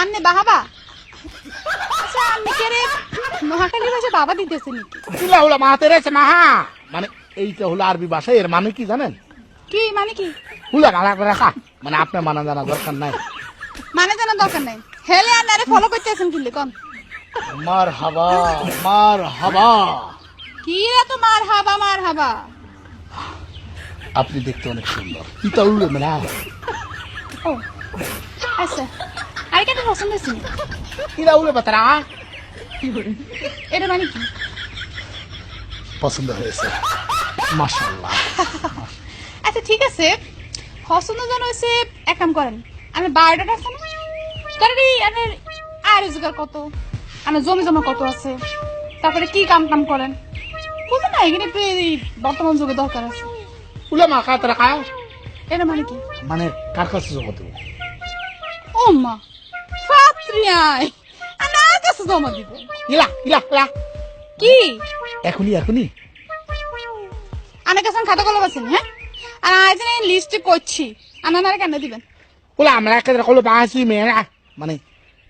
আমনে বাহাবা? আচ্ছা আমি কে রে নোহাখালী ভাষা বাবা দিতেছে নাকি? ইলা হলো মাহাতে রেছে মাহা। মানে এইটা হলো আরবি ভাষা এর মানে কি জানেন? কি মানে কি? হুলা গালা করে রাখা মানে আপনার মানা জানা দরকার নাই। মানে জানার দরকার নাই। হেলে আর নারে ফলো করতেছেন কিলে কন। মার হাবা মার হাবা কি রে তো মার হাবা মার হাবা আপনি দেখতে অনেক সুন্দর। ইতা উড়ে মানে ও আচ্ছা। আর কেটে পছন্দ হয়েছে? ইলা উড়ে বাতারা এটা মানে কি? পছন্দ হয়েছে। মাশাল্লাহ আচ্ছা ঠিক আছে। পছন্দ জন হয়েছে এক কাম করেন আমি বায়োডাটা আছে না? করেন এই আপনার আয় রোজগার কত? আমার জমি জমা কত আছে? তারপরে কি কাম কাম করেন? বুঝলেন না এখানে বর্তমান যুগে দরকার আছে। উলে মা কাত রাখা? এটা মানে কি? মানে কার কাছে জমা দেবো? ও মা আয়। আমার কাছে জমা দিব। ইলা ইলা ইলা কি? এখনই এখনই। আমার কাছে খাতা কলম আছে হ্যাঁ? আর আজ লিস্ট করছি কেন দিবেন? বলে আমরা কলো মেয়েরা মানে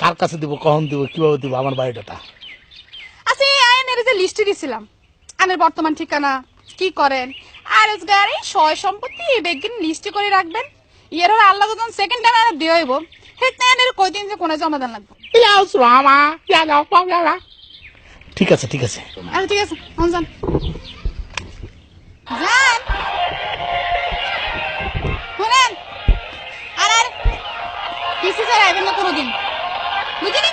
কার কাছে দিব কখন দিব কীভাবে দিব আমার বাড়িটা আচ্ছা এই আইনের যে লিস্টে দিছিলাম আনের বর্তমান ঠিকানা কি করেন? আর রোজগার এই সয় সম্পত্তি বেগিন লিস্টে করে রাখবেন। ইয়ের আল্লাহ যখন সেকেন্ড টাইম আর দিয়ে হইব সেই আইনের কই দিন যে কোনে জমা দেন লাগবে? ইলা সুরামা ইয়া যাও পাও ইয়া ঠিক আছে ঠিক আছে। আরে ঠিক আছে হন যান। যান। শুনেন। আর আর পিসি স্যার আইবেন না কোনোদিন। বুঝলি